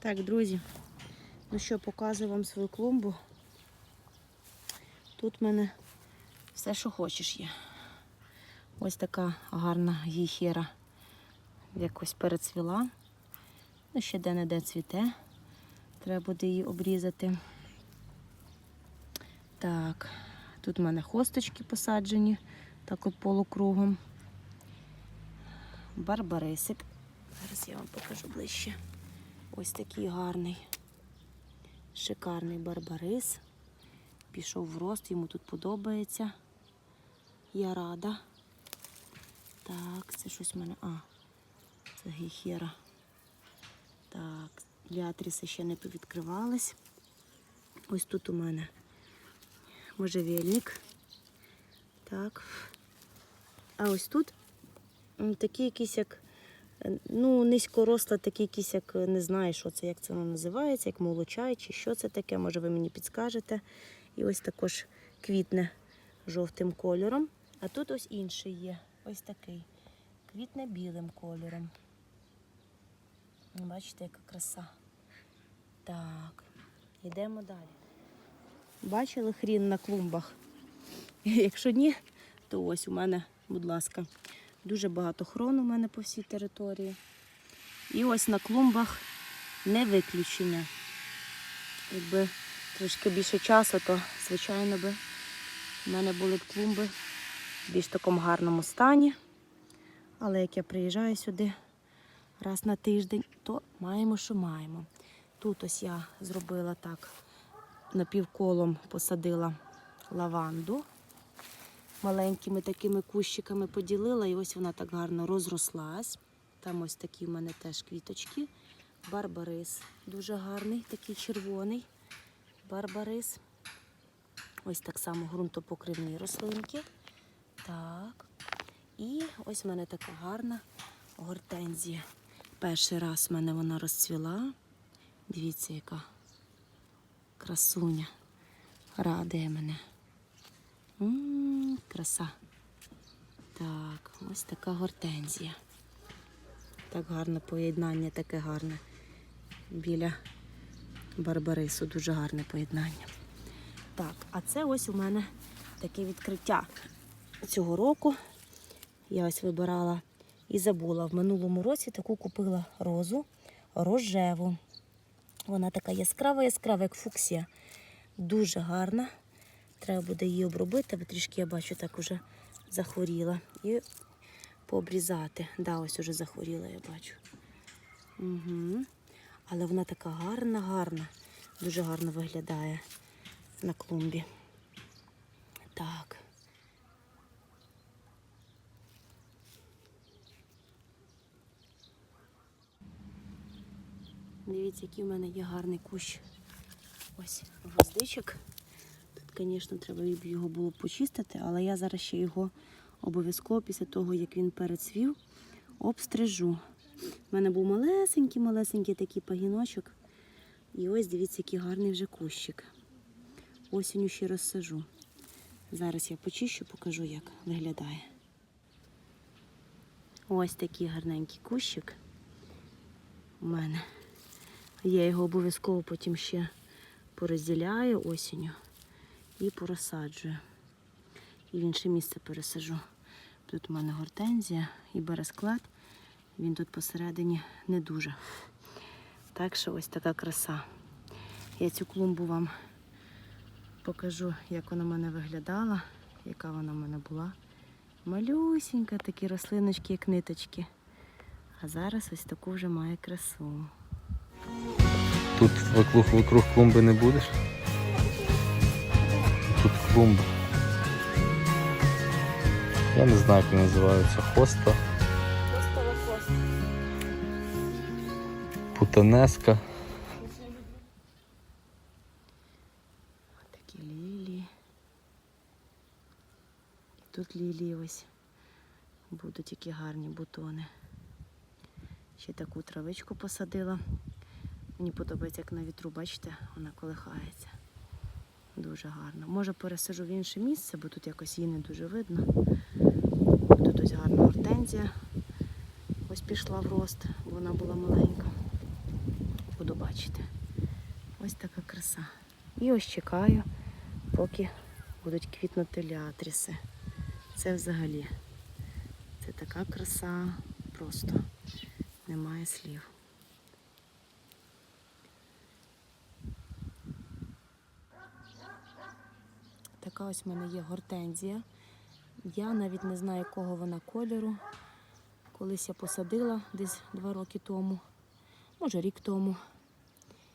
Так, друзі, ну що, показую вам свою клумбу. Тут в мене все, що хочеш є. Ось така гарна гіхера якось перецвіла. Ну, ще де-не-де цвіте. Треба буде її обрізати. Так, тут в мене хосточки посаджені, так от полукругом. Барбарисик. Зараз я вам покажу ближче. Ось такий гарний, шикарний барбарис. Пішов в рост, йому тут подобається. Я рада. Так, це щось в мене. А, це гіхера. Так, ліатріси ще не повідкривались. Ось тут у мене можжевельник. Так. А ось тут такий якийсь як, ну, низькоросла, такий якийсь як, не знаю, що це, як це воно називається, як молочай, чи що це таке, може ви мені підскажете. І ось також квітне жовтим кольором. А тут ось інший є. Ось такий. Квітне білим кольором. Бачите, яка краса. Так, йдемо далі. Бачили хрін на клумбах? Якщо ні, то ось у мене, будь ласка, дуже багато хрону у мене по всій території. І ось на клумбах не виключення. Якби трошки більше часу, то, звичайно, би в мене були б клумби в більш такому гарному стані. Але як я приїжджаю сюди раз на тиждень, то маємо, що маємо. Тут ось я зробила так, напівколом посадила лаванду. Маленькими такими кущиками поділила, і ось вона так гарно розрослась. Там ось такі в мене теж квіточки. Барбарис дуже гарний, такий червоний барбарис. Ось так само ґрунтопокривні рослинки. Так. І ось в мене така гарна гортензія. Перший раз в мене вона розцвіла. Дивіться, яка красуня. Радує мене. М, краса. Так, ось така гортензія. Так гарне поєднання, таке гарне. Біля барбарису дуже гарне поєднання. Так, а це ось у мене таке відкриття цього року. Я ось вибирала і забула. В минулому році таку купила розу рожеву. Вона така яскрава, яскрава, як фуксія. Дуже гарна. Треба буде її обробити, бо трішки я бачу, так уже захворіла. І пообрізати. Да, ось уже захворіла, я бачу. Угу. Але вона така гарна, гарна. Дуже гарно виглядає на клумбі. Так. Дивіться, який в мене є гарний кущ. Ось гвоздичок. Звісно, треба б його було почистити, але я зараз ще його обов'язково після того, як він перецвів, обстрижу. У мене був малесенький-малесенький такий пагіночок. І ось дивіться, який гарний вже кущик. Осінню ще розсажу. Зараз я почищу, покажу, як виглядає. Ось такий гарненький кущик у мене. Я його обов'язково потім ще порозділяю осінню і порозсаджую. І в інше місце пересажу. Тут у мене гортензія і бересклет. Він тут посередині не дуже. Так що ось така краса. Я цю клумбу вам покажу, як вона в мене виглядала, яка вона в мене була. Малюсінька, такі рослиночки, як ниточки. А зараз ось таку вже має красу. Тут вокруг, вокруг клумби не будеш? Тут клумба. Я не знаю, як вона називається. Хоста, путанеска. Такі лілії. І тут лілії ось будуть які гарні бутони. Ще таку травичку посадила. Мені подобається, як на вітру, бачите, вона колихається. Дуже гарно. Може пересажу в інше місце, бо тут якось її не дуже видно. Тут ось гарна гортензія. Ось пішла в рост, бо вона була маленька. Буду бачити. Ось така краса. І ось чекаю, поки будуть квітнути ліатріси. Це взагалі. Це така краса, просто немає слів. Така ось в мене є гортензія. Я навіть не знаю, якого вона кольору. Колись я посадила десь два роки тому, може рік тому.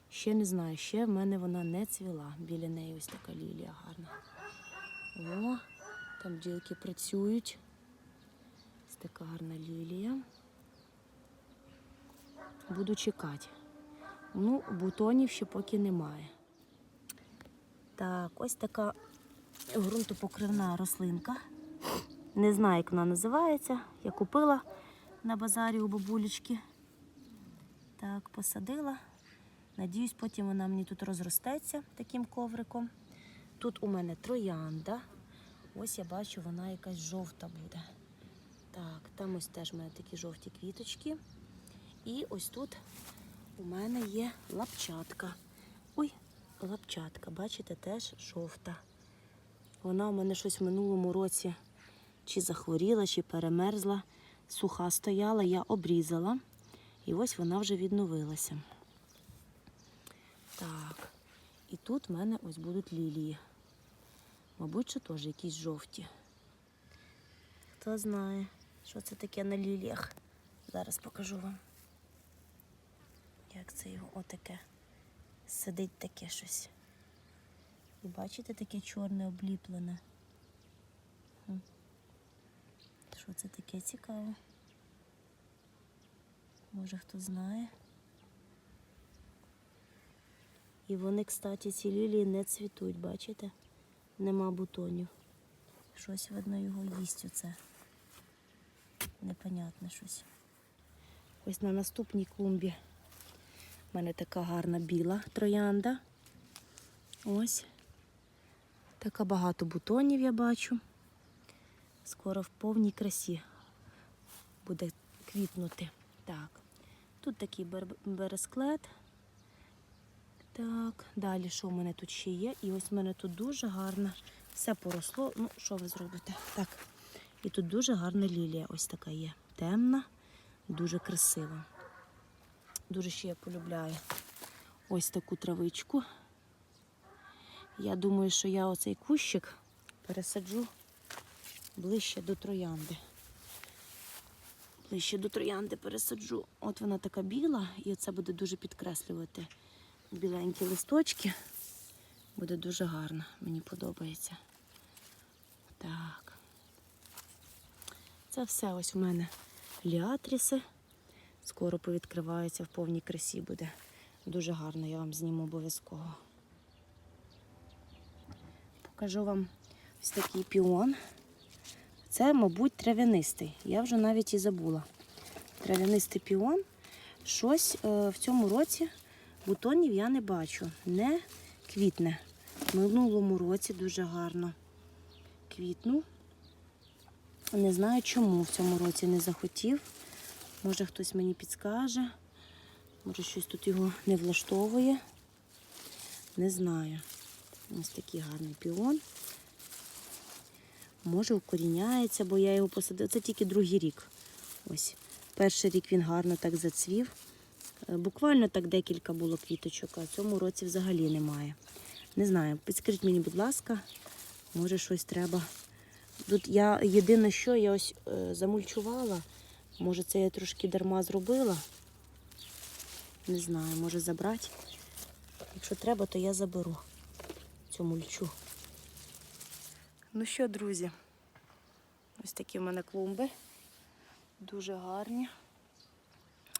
Ще не знаю, ще в мене вона не цвіла. Біля неї ось така лілія гарна. О, там бджілки працюють. Ось така гарна лілія. Буду чекати. Ну, бутонів ще поки немає. Так, ось така ґрунтопокривна рослинка. Не знаю, як вона називається. Я купила на базарі у бабулечки. Так, посадила. Надіюсь, потім вона мені тут розростеться таким ковриком. Тут у мене троянда. Ось я бачу, вона якась жовта буде. Так, там ось теж у мене такі жовті квіточки. І ось тут у мене є лапчатка. Ой, лапчатка, бачите, теж жовта. Вона у мене щось в минулому році чи захворіла, чи перемерзла. Суха стояла, я обрізала. І ось вона вже відновилася. Так, і тут в мене ось будуть лілії. Мабуть, що теж якісь жовті. Хто знає, що це таке на ліліях. Зараз покажу вам. Як це його отаке. Сидить таке щось. І бачите, таке чорне обліплене. Що це таке цікаве? Може хто знає. І вони, кстати, ці лілії не цвітуть, бачите? Нема бутонів. Щось видно його їсть оце. Непонятне щось. Ось на наступній клумбі в мене така гарна біла троянда. Ось. Така багато бутонів я бачу. Скоро в повній красі буде квітнути. Так. Тут такий бер- бересклет. Так, далі що в мене тут ще є? І ось в мене тут дуже гарна. Все поросло. Ну, що ви зробите? Так. І тут дуже гарна лілія. Ось така є. Темна, дуже красива. Дуже ще я полюбляю ось таку травичку. Я думаю, що я оцей кущик пересаджу ближче до троянди. Ближче до троянди пересаджу. От вона така біла, і це буде дуже підкреслювати біленькі листочки. Буде дуже гарно, мені подобається. Так. Це все ось у мене ліатріси. Скоро повідкриваються в повній красі буде. Дуже гарно, я вам зніму обов'язково. Покажу вам ось такий піон. Це, мабуть, трав'янистий. Я вже навіть і забула. Трав'янистий піон. Щось е, в цьому році бутонів я не бачу. Не квітне. В минулому році дуже гарно квітнув. Не знаю, чому в цьому році не захотів. Може хтось мені підскаже. Може щось тут його не влаштовує. Не знаю. Ось такий гарний піон. Може укоріняється, бо я його посадила. Це тільки другий рік. Ось. Перший рік він гарно так зацвів. Е, Буквально так декілька було квіточок, а цьому році взагалі немає. Не знаю, підскажіть мені, будь ласка, може щось треба. Тут я єдине, що я ось е, замульчувала. Може, це я трошки дарма зробила. Не знаю, може забрати. Якщо треба, то я заберу цю мульчу. Ну що, друзі, ось такі в мене клумби. Дуже гарні,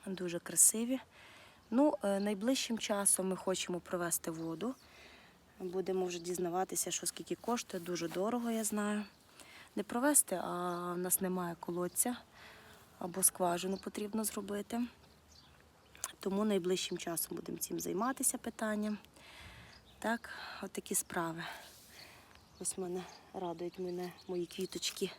дуже красиві. Ну, е, найближчим часом ми хочемо провести воду. Будемо вже дізнаватися, що скільки коштує. Дуже дорого, я знаю. Не провести, а в нас немає колодця або скважину потрібно зробити. Тому найближчим часом будемо цим займатися питанням. Так, отакі справи. Ось мене радують мене мої квіточки.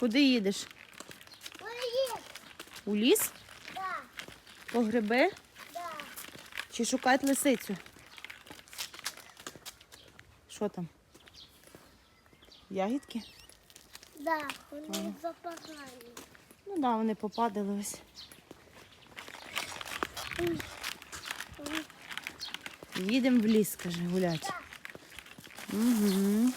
Куди їдеш? У ліс. У ліс? Да. По гриби? Чи шукають лисицю? Що там? Ягідки? Да, вони запахали. Ну так, да, вони попадали ось. Їдемо в ліс, каже, гулять. Угу.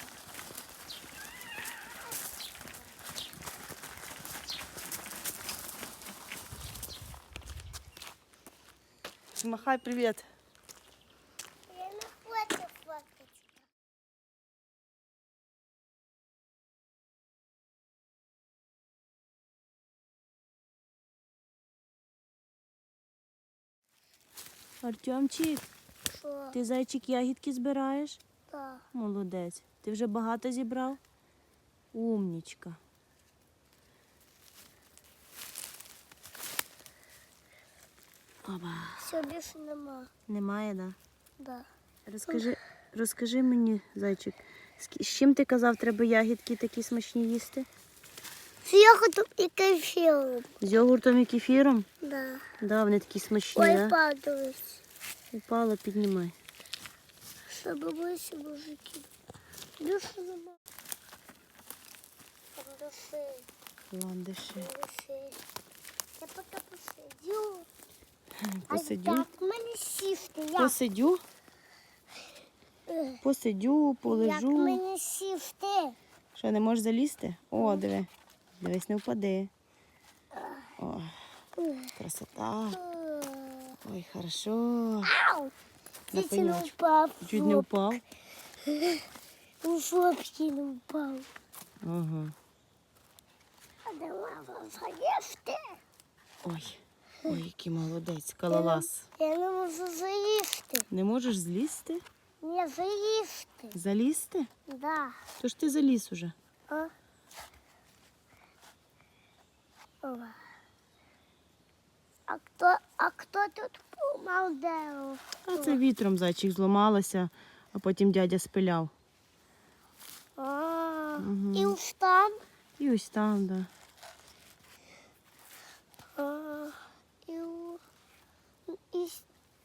Махай. Я не хочу фоткати. Артемчик, Що? ти зайчик ягідки збираєш? Да. Молодець. Ти вже багато зібрав? Умнічка. Оба. Все більше нема. Немає, да? Да. Розкажи, розкажи мені, зайчик, з чим ти казав, треба ягідки такі смачні їсти? З йогуртом і кефіром. З йогуртом і кефіром? Да. Да, вони такі смачні, Ой, да? падалось. Упала, піднімай. Що бабусі мужики. Нема. Там души, Ландиші. Я поки посидю. Посидю. Як? Посидю, посидю, Як полежу. мені сісти? Що, не можеш залізти? О, диви. Дивись, не впади. О, красота. Ой, хорошо. Ау! Чуть не упав. Чуть не впав. У фопки не упав. Ага. А де мама заїсти? Ой, ой, який молодець, калалас. Я не можу заїсти. Не можеш злізти? Не заїсти. Залізти? Да. То ж ти заліз уже. А? Ова. А хто, а хто тут помав дерево? А це вітром зайчик зламалося, а потім дядя спиляв. А. І ось там. І ось там, да. А, і, у-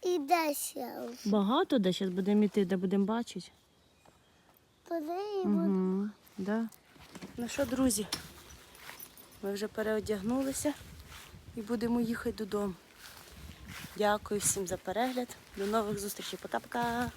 і, де ось. Багато де зараз будемо йти, де будемо бачити. Туди і буду. Угу, да. Ну що, друзі, ми вже переодягнулися і будемо їхати додому. Дякую всім за перегляд. До нових зустрічей. Пока-пока.